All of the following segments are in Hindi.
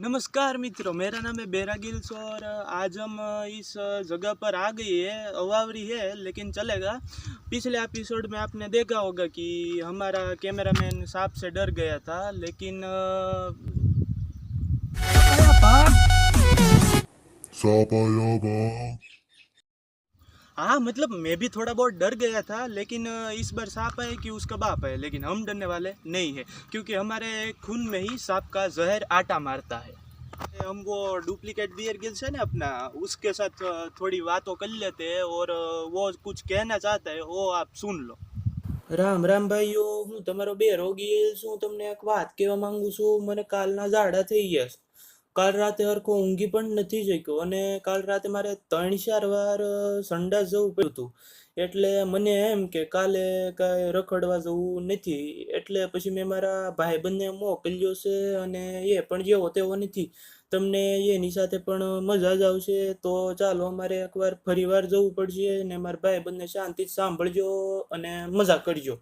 नमस्कार मित्रों, मेरा नाम है बेरा गिल्स और आज हम इस जगह पर आ गई है। अवावरी है, लेकिन चलेगा। पिछले एपिसोड में आपने देखा होगा कि हमारा कैमरामैन सांप से डर गया था, लेकिन सांप आया हाँ मतलब मैं भी थोड़ा बहुत डर गया था लेकिन अ, इस बार सांप है कि उसका बाप है लेकिन हम डरने वाले नहीं है क्योंकि हमारे खून में ही सांप का जहर आटा मारता है हम वो डुप्लीकेट बियर गिल्स है ना अपना उसके साथ अ, थोड़ी बातों कर लेते हैं और अ, वो कुछ कहना चाहता है वो आप सुन लो રામ રામ ભાઈઓ હું તમારો બે રોગી શું તમને એક વાત કહેવા માંગુ છું મને કાલના ઝાડા થઈ ગયા છે કાલ રાતે હરખો ઊંઘી પણ નથી શક્યો અને કાલ રાતે મારે ત્રણ ચાર વાર સંડાસ જવું પડ્યું હતું. એટલે મને એમ કે કાલે કાંઈ રખડવા જવું નથી. એટલે પછી મેં મારા ભાઈબંધને મોકલ્યો છે અને એ પણ જેવો તેવો નથી. તમને એની સાથે પણ મજા જ આવશે. તો ચાલો અમારે એકવાર ફરીવાર જવું પડશે અને મારા ભાઈબંધને શાંતિ સાંભળજો અને મજા કરજો.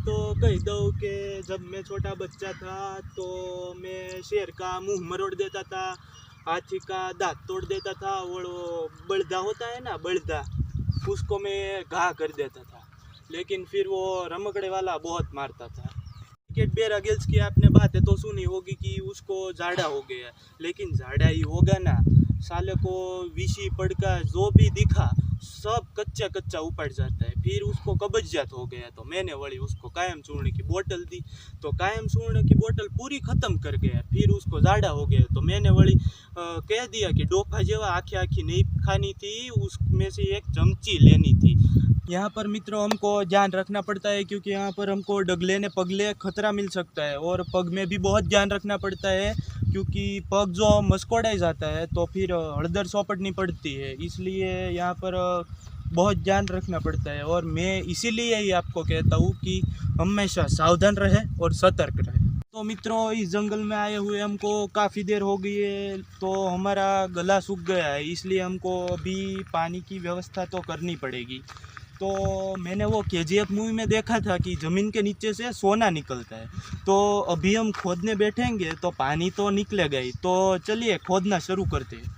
तो कह दो के जब मैं छोटा बच्चा था तो मैं शेर का मुँह मरोड़ देता था, हाथी का दांत तोड़ देता था, और वो बड़दा होता है ना बड़दा उसको मैं घा कर देता था। लेकिन फिर वो रमकड़े वाला बहुत मारता था। क्रिकेट बेर गिल्स की आपने बात है तो सुनी होगी कि उसको झाड़ा हो गया। लेकिन झाड़ा ही होगा ना। साले को विशी पड़का जो भी दिखा सब कच्चा कच्चा उपाड़ जाता है। फिर उसको कब्जियत हो गया तो मैंने वही उसको कायम चूर्ण की बोतल दी। तो कायम चूर्ण की बोतल पूरी ख़त्म कर गया। फिर उसको जाड़ा हो गया तो मैंने अ, कह दिया कि डोफा जेवा आखी आखी नहीं खानी थी उसमें से एक चमची लेनी थी। यहाँ पर मित्रों हमको ध्यान रखना पड़ता है क्योंकि यहाँ पर हमको डगले ने पगले खतरा मिल सकता है और पग में भी बहुत ध्यान रखना पड़ता है। क्योंकि पग जो मस्कोड़ा जाता है तो फिर हड़दर चौपटनी पड़ती है, इसलिए यहाँ पर बहुत ध्यान रखना पड़ता है। और मैं इसीलिए ही आपको कहता हूँ कि हमेशा सावधान रहे और सतर्क रहे। तो मित्रों, इस जंगल में आए हुए हमको काफ़ी देर हो गई है तो हमारा गला सूख गया है, इसलिए हमको अभी पानी की व्यवस्था तो करनी पड़ेगी। तो मैंने वो के मूवी में देखा था कि ज़मीन के नीचे से सोना निकलता है। तो अभी हम खोदने बैठेंगे तो पानी तो निकलेगा ही। तो चलिए खोदना शुरू करते हैं।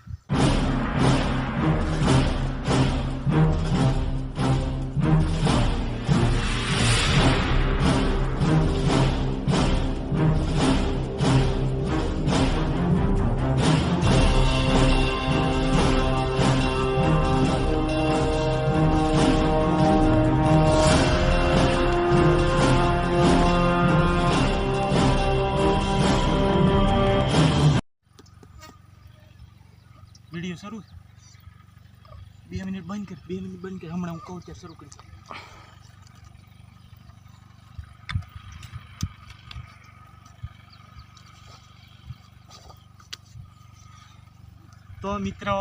કર બે મિનિટ બંધ કર હમણાં હું કહું ત્યારે શરૂ કરી तो मित्रों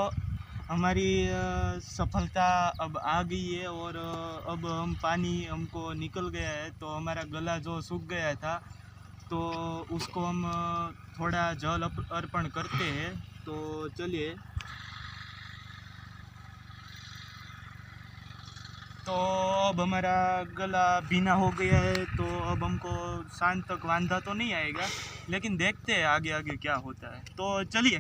हमारी अ, सफलता अब आ गई है और अ, अब हम पानी हमको निकल गया है तो हमारा गला जो सूख गया था तो उसको हम अ, थोड़ा जल अप- अर्पण करते हैं तो चलिए तो अब हमारा गला भीना हो गया है तो अब हमको शाम तक वांधा तो नहीं आएगा, लेकिन देखते हैं आगे आगे क्या होता है। तो चलिए।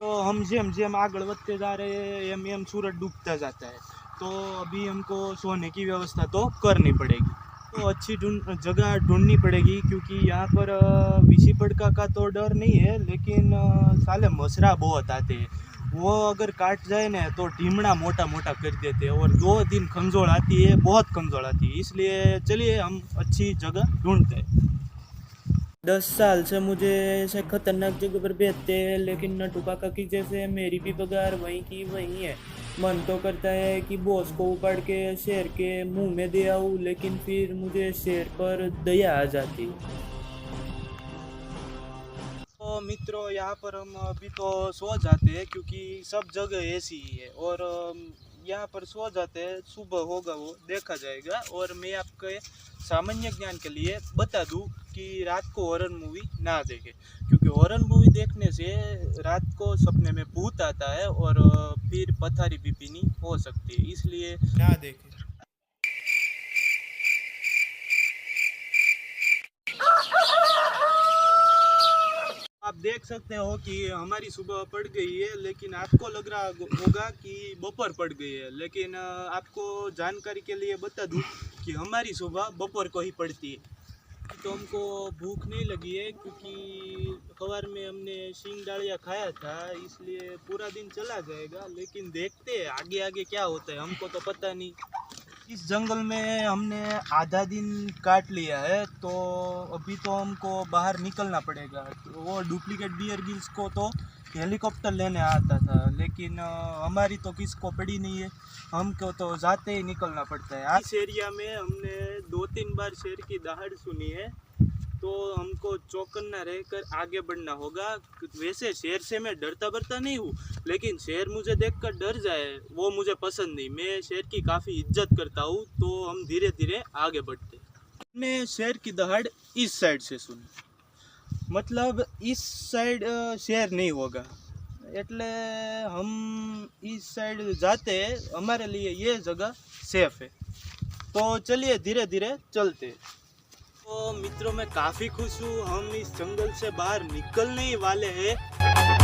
तो हम जेम जेम आगे बढ़ते जा रहे हैं, एम एम सूरज डूबता जाता है। तो अभी हमको सोने की व्यवस्था तो करनी पड़ेगी। तो अच्छी ढूंढ जगह ढूंढनी पड़ेगी, क्योंकि यहाँ पर विशी पड़का का तो डर नहीं है, लेकिन साले मसरा बहुत आते हैं। वो अगर काट जाए ना तो ढीमड़ा मोटा मोटा कर देते हैं। और दो दिन खंजोड़ आती है, बहुत खंजोड़ आती है। इसलिए चलिए, हम अच्छी जगह ढूंढते हैं। दस साल से मुझे ऐसे खतरनाक जगह पर भेजते हैं, लेकिन नटू काका जैसे मेरी भी पगार वहीं की वहीं है। मन तो करता है कि बॉस को उपाड़ के, शेर के मुँह में दे आऊँ, लेकिन फिर मुझे शेर पर दया आ जाती तो मित्रों, यहाँ पर हम अभी तो सो जाते हैं क्योंकि सब जगह ऐसी ही है और यहाँ पर सो जाते हैं, सुबह होगा वो, देखा जाएगा। और मैं आपके सामान्य ज्ञान के लिए बता दूँ कि रात को हॉरर मूवी ना देखें, क्योंकि हॉरर मूवी देखने से रात को सपने में भूत आता है और फिर पथारी भी पीनी हो सकती है, इसलिए ना देखें आप देख सकते हो कि हमारी सुबह पड़ गई है, लेकिन आपको लग रहा होगा कि दोपहर पड़ गई है। लेकिन आपको जानकारी के लिए बता दूँ कि हमारी सुबह दोपहर को ही पड़ती है। तो हमको भूख नहीं लगी है, क्योंकि सवार में हमने सिंग डालिया खाया था, इसलिए पूरा दिन चला जाएगा, लेकिन देखते हैं आगे आगे क्या होता है, हमको तो पता नहीं। इस जंगल में हमने आधा दिन काट लिया है तो अभी तो हमको बाहर निकलना पड़ेगा। तो वो डुप्लीकेट बियर गिल्स को तो हेलीकॉप्टर लेने आता था, लेकिन हमारी तो किसको पड़ी नहीं है। हमको तो जाते ही निकलना पड़ता है। इस एरिया में हमने दो तीन बार शेर की दहाड़ सुनी है। तो हमको चौकन्ना रहकर आगे बढ़ना होगा वैसे शेर से मैं डरता बरता नहीं हूँ लेकिन शेर मुझे देखकर डर जाए वो मुझे पसंद नहीं मैं शेर की काफ़ी इज्जत करता हूँ तो हम धीरे धीरे आगे बढ़ते हमने शेर की दहाड़ इस साइड से सुनी मतलब इस साइड अ, शेर नहीं होगा એટલે हम इस साइड जाते हैं हमारे लिए ये जगह सेफ है तो चलिए धीरे धीरे चलते हैं। तो मित्रों, मैं काफ़ी खुश हूँ। हम इस जंगल से बाहर निकलने ही वाले हैं।